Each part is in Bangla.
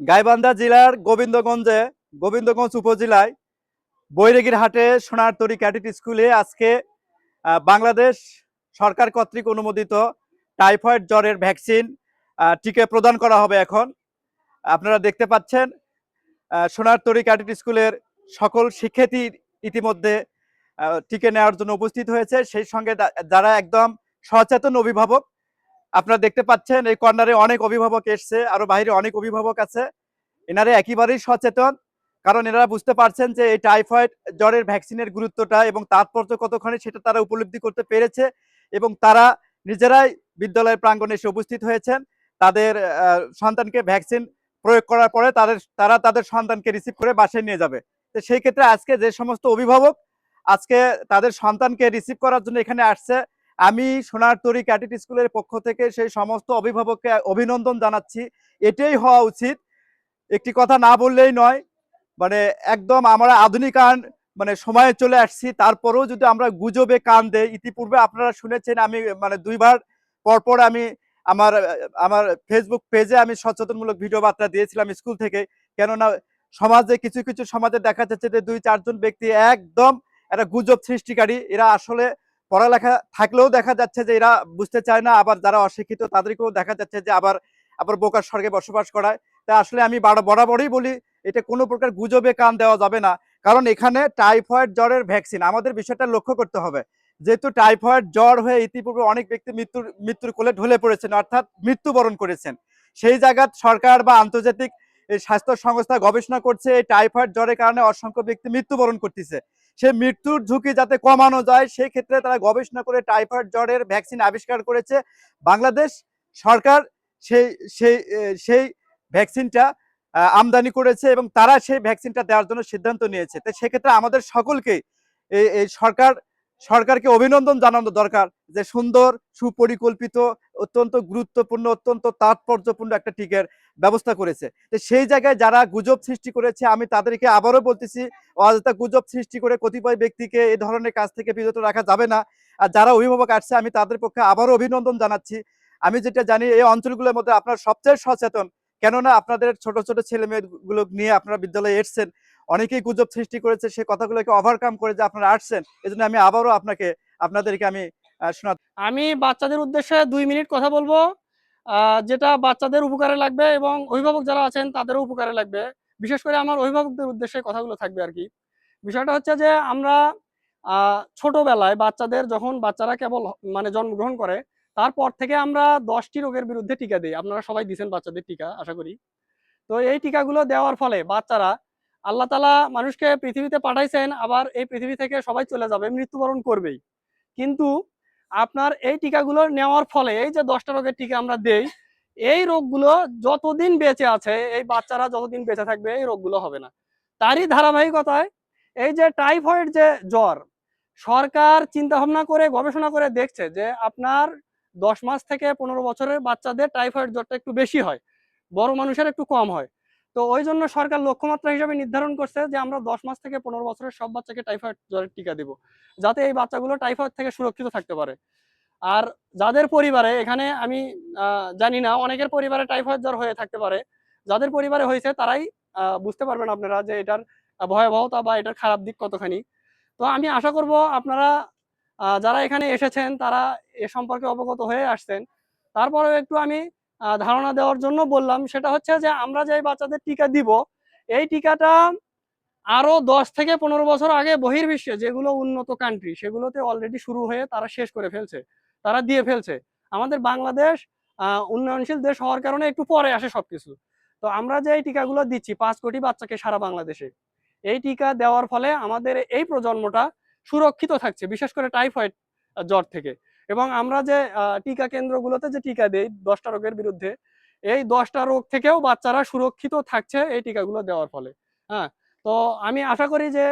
গাইবান্ধা জেলার গোবিন্দগঞ্জে গোবিন্দগঞ্জ উপজেলায় বৈরাগীর হাটে সোনারতরী ক্যাডেট স্কুলে আজকে বাংলাদেশ সরকার কর্তৃক অনুমোদিত টাইফয়েড জ্বরের ভ্যাকসিন টিকে প্রদান করা হবে এখন। আপনারা দেখতে পাচ্ছেন আহ, সোনারতরী ক্যাডেট স্কুলের সকল শিক্ষার্থী ইতিমধ্যে টিকে নেওয়ার জন্য উপস্থিত হয়েছে। সেই সঙ্গে যারা একদম সচেতন অভিভাবক আপনারা দেখতে পাচ্ছেন, এই কর্নারে অনেক অভিভাবক এসছে, আরও বাইরে অনেক অভিভাবক আছে। এনারা একেবারেই সচেতন, কারণ এনারা বুঝতে পারছেন যে এই টাইফয়েড জ্বরের ভ্যাকসিনের গুরুত্বটা এবং তাৎপর্য কতখানি সেটা তারা উপলব্ধি করতে পেরেছে এবং তারা নিজেরাই বিদ্যালয়ের প্রাঙ্গণে এসে উপস্থিত হয়েছেন। তাদের সন্তানকে ভ্যাকসিন প্রয়োগ করার পরে তাদের, তারা তাদের সন্তানকে রিসিভ করে বাসায় নিয়ে যাবে। তো সেই ক্ষেত্রে আজকে যে সমস্ত অভিভাবক আজকে তাদের সন্তানকে রিসিভ করার জন্য এখানে আসছে আমি সোনার সোনারতরী ক্যাডেট স্কুলের পক্ষ থেকে সেই সমস্ত অভিভাবককে অভিনন্দন জানাচ্ছি। এটাই হওয়া উচিত। একটি কথা না বললেই নয় মানে একদম আমরা আধুনিকায়ন মানে সময়ে চলে আসছি। তারপরেও যদি আমরা গুজবে কান দেই, ইতিপূর্বে আপনারা শুনেছেন, আমি মানে দুইবার পরপর আমি আমার আমার ফেসবুক পেজে আমি সচেতনমূলক ভিডিও বার্তা দিয়েছিলাম স্কুল থেকে। কেননা সমাজে কিছু কিছু সমাজে দেখা যাচ্ছে যে দুই, চারজন ব্যক্তি একদম একটা গুজব সৃষ্টিকারী। এরা আসলে পড়ালেখা থাকলেও দেখা যাচ্ছে যে এরা বুঝতে চায় না, আবার যারা অশিক্ষিত তাদেরকেও দেখা যাচ্ছে যে আবার আবার বোকার স্বর্গে বসবাস করায়। তাই আসলে আমি বরাবরই বলি, এটা কোনো প্রকার গুজবে কান দেওয়া যাবে না। কারণ এখানে টাইফয়েড জ্বরের ভ্যাকসিন, আমাদের বিষয়টা লক্ষ্য করতে হবে। যেহেতু টাইফয়েড জ্বর হয়ে ইতিপূর্বে অনেক ব্যক্তি মৃত্যুর মৃত্যুর কোলে ঢলে পড়েছেন, অর্থাৎ মৃত্যুবরণ করেছেন। সেই জায়গায় সরকার বা আন্তর্জাতিক স্বাস্থ্য সংস্থা গবেষণা করছে, এই টাইফয়েড জ্বরের কারণে অসংখ্য ব্যক্তি মৃত্যুবরণ করতেছে। সেই মৃত্যুর ঝুঁকি যাতে কমানো যায়, সেই ক্ষেত্রে তারা গবেষণা করে টাইফয়েড জ্বরের ভ্যাকসিন আবিষ্কার করেছে। বাংলাদেশ সরকার সেই সেই সেই ভ্যাকসিনটা আমদানি করেছে এবং তারা সেই ভ্যাকসিনটা দেওয়ার জন্য সিদ্ধান্ত নিয়েছে। তো সেক্ষেত্রে আমাদের সকলকে এই সরকার, সরকারকে অভিনন্দন জানানো দরকার যে সুন্দর, সুপরিকল্পিত অত্যন্ত গুরুত্বপূর্ণ, অত্যন্ত তাৎপর্যপূর্ণ একটা টিকের ব্যবস্থা করেছে। তো সেই জায়গায় যারা গুজব সৃষ্টি করেছে, আমি তাদেরকে আবারও বলতেছি, অযথা গুজব সৃষ্টি করে কতিপয় ব্যক্তিকে এই ধরনের কাজ থেকে বিরত রাখা যাবে না। আর যারা অভিভাবক আসছে, আমি তাদের পক্ষে আবারও অভিনন্দন জানাচ্ছি। আমি যেটা জানি, এই অঞ্চলগুলোর মধ্যে আপনার সবচেয়ে সচেতন। কেননা আপনাদের ছোট ছোট ছেলে মেয়েগুলো নিয়ে আপনারা বিদ্যালয়ে এসছেন, অনেকেই গুজব সৃষ্টি করেছে, সে কথাগুলোকে ওভারকাম করে যে আপনারা আসছেন, এজন্য আমি আবারও আপনাকে, আপনাদেরকে আমি আমি বাচ্চাদের উদ্দেশ্যে দুই মিনিট কথা বলব। যেটা বাচ্চাদের উপকারে লাগবে এবং অভিভাবক যারা আছেন তাদেরও উপকারে লাগবে। বিশেষ করে আমার অভিভাবকদের উদ্দেশ্যে কথাগুলো থাকবে আর কি। বিষয়টা হচ্ছে যে আমরা ছোটবেলায় বাচ্চাদের যখন বাচ্চারা কেবল মানে জন্মগ্রহণ করে, তারপর থেকে আমরা দশটি রোগের বিরুদ্ধে টিকা দিই। আপনারা সবাই দিচ্ছেন বাচ্চাদের টিকা, আশা করি। তো এই টিকাগুলো দেওয়ার ফলে বাচ্চারা আল্লাহ তালা মানুষকে পৃথিবীতে পাঠাইছেন, আবার এই পৃথিবী থেকে সবাই চলে যাবে, মৃত্যুবরণ করবেই। কিন্তু আপনার এই টিকাগুলো নেওয়ার ফলে এই যে দশটা রোগের টিকা আমরা দেই, এই রোগগুলো যতদিন বেঁচে আছে, এই বাচ্চারা যতদিন বেঁচে থাকবে, এই রোগগুলো হবে না। তারই ধারাবাহিকতায় এই যে টাইফয়েড যে জ্বর, সরকার চিন্তা ভাবনা করে, গবেষণা করে দেখছে যে আপনার দশ মাস থেকে পনেরো বছরের বাচ্চাদের টাইফয়েড জ্বরটা একটু বেশি হয়, বড় মানুষের একটু কম হয়। তো ওই জন্য সরকার লক্ষ্যমাত্রা হিসাবে নির্ধারণ করছে যে আমরা দশ মাস থেকে পনেরো বছরের সব বাচ্চাকে টাইফয়েড জ্বরের টিকা দিব, যাতে এই বাচ্চাগুলো টাইফয়েড থেকে সুরক্ষিত থাকতে পারে। আর যাদের পরিবারে, এখানে আমি জানি না, অনেকের পরিবারে টাইফয়েড জ্বর হয়ে থাকতে পারে। যাদের পরিবারে হয়েছে, তারাই বুঝতে পারবেন আপনারা যে এটার ভয়াবহতা বা এটার খারাপ দিক কতখানি। তো আমি আশা করব আপনারা যারা এখানে এসেছেন, তারা এ সম্পর্কে অবগত হয়ে আসছেন। তারপরেও একটু আমি ধারণা দেওয়ার জন্য বললাম, সেটা হচ্ছে যে আমরা যে বাচ্চাদের টিকা দিব, এই টিকাটা আরও দশ থেকে পনেরো বছর আগে বহির্বিশ্বে যেগুলো উন্নত কান্ট্রি সেগুলোতে অলরেডি শুরু হয়ে তারা শেষ করে ফেলছে, তারা দিয়ে ফেলছে। আমাদের বাংলাদেশ উন্নয়নশীল দেশ হওয়ার কারণে একটু পরে আসে সবকিছু। তো আমরা যে এই টিকাগুলো দিচ্ছি, পাঁচ কোটি বাচ্চাকে সারা বাংলাদেশে, এই টিকা দেওয়ার ফলে আমাদের এই প্রজন্মটা সুরক্ষিত থাকছে, বিশেষ করে টাইফয়েড জ্বর থেকে। এবং আমরা যে টিকা কেন্দ্রগুলোতে যে টিকা দেই দশটা রোগের বিরুদ্ধে, এই দশটা রোগ থেকেও বাচ্চারা সুরক্ষিত থাকছে এই টিকাগুলো দেওয়ার ফলে। হ্যাঁ তো আমি আশা করি যে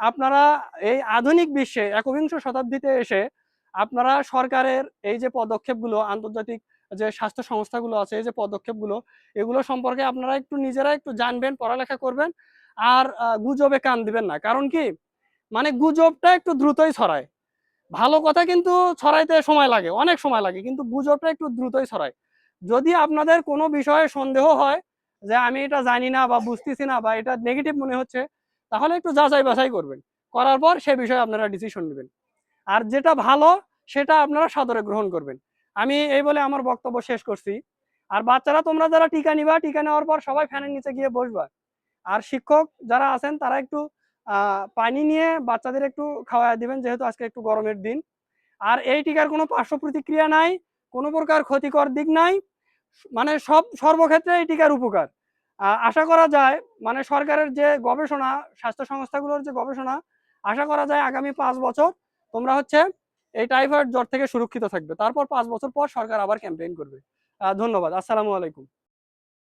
আপনারা এই আধুনিক বিশ্বে একবিংশ শতাব্দীতে এসে আপনারা সরকারের এই যে পদক্ষেপগুলো, আন্তর্জাতিক যে স্বাস্থ্য সংস্থাগুলো আছে, এই যে পদক্ষেপগুলো, এগুলো সম্পর্কে আপনারা একটু নিজেরা একটু জানবেন, পড়ালেখা করবেন, আর গুজবে কান দিবেন না। কারণ কি? মানে গুজবটা একটু দ্রুতই ছড়ায়। ভালো কথা কিন্তু ছড়াইতে সময় লাগে, অনেক সময় লাগে, কিন্তু গুজবটা একটু দ্রুতই ছড়ায়। যদি আপনাদের কোনো বিষয়ে সন্দেহ হয় যে আমি এটা জানি না বা বুঝতেছি না বা এটা নেগেটিভ মনে হচ্ছে, তাহলে একটু যাচাই বাছাই করবেন। করার পর সে বিষয়ে আপনারা ডিসিশন নেবেন। আর যেটা ভালো, সেটা আপনারা সাদরে গ্রহণ করবেন। আমি এই বলে আমার বক্তব্য শেষ করছি। আর বাচ্চারা, তোমরা যারা টিকা নিবা, টিকা নেওয়ার পর সবাই ফ্যানের নিচে গিয়ে বসবা। আর শিক্ষক যারা আছেন, তারা একটু পানি নিয়ে বাচ্চাদের একটু খাওয়াই দিবেন, যেহেতু আজকে একটু গরমের দিন। আর এই টিকার কোনো পার্শ্ব প্রতিক্রিয়া নাই, কোনো প্রকার ক্ষতিকর দিক নাই। মানে সব, সর্বক্ষেত্রে এই টিকার উপকার। আশা করা যায় মানে সরকারের যে গবেষণা, স্বাস্থ্য সংস্থাগুলোর যে গবেষণা, আশা করা যায় আগামী পাঁচ বছর তোমরা হচ্ছে এই টাইফয়েড জ্বর থেকে সুরক্ষিত থাকবে। তারপর পাঁচ বছর পর সরকার আবার ক্যাম্পেইন করবে। ধন্যবাদ। আসসালামু আলাইকুম।